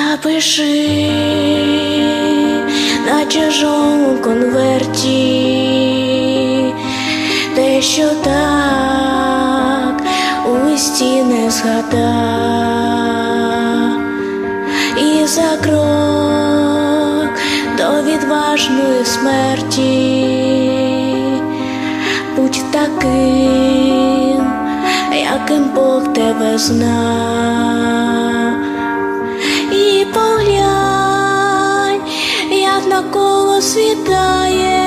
Напиши на чужому конверті, те, що так у листі не згада, і за крок до відважної смерті, будь таким, яким Бог тебе зна. Навколо світає,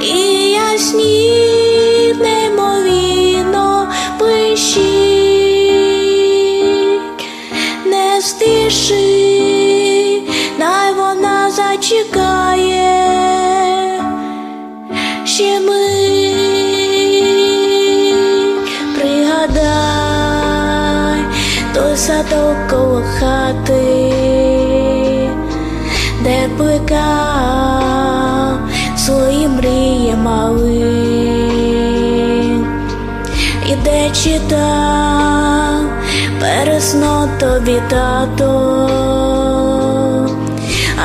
і ясніт неймовірно блищить. не спіши, най вона зачекає, ще мить пригадай той садок коло хати, де плекав свої мрії малий, і де читав пересно тобі тато,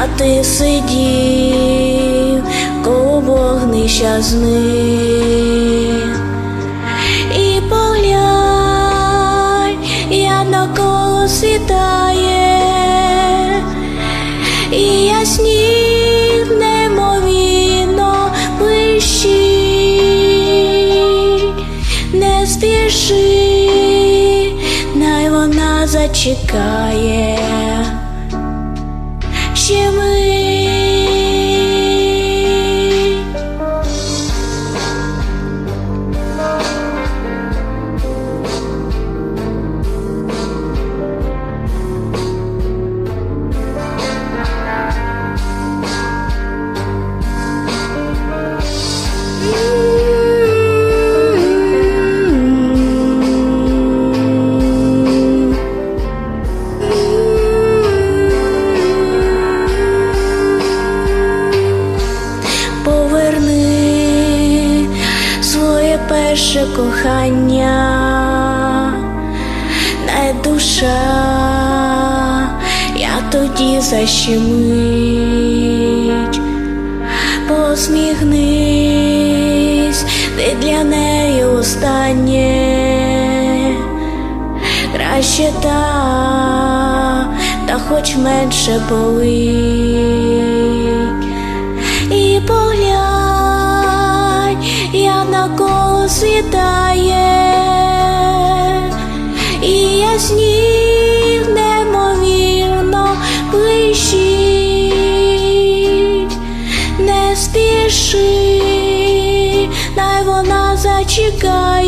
а ти сидів коло вогнища з. Спіши, най вона зачекає. Ще мить. Перше кохання, не душа, я тоді защемить, посміхнись, ти для неї останнє, краще та, та хоч менше болить. І поглянь, світає, і ясніт немовірно блищить. не спіши, най вона зачекає.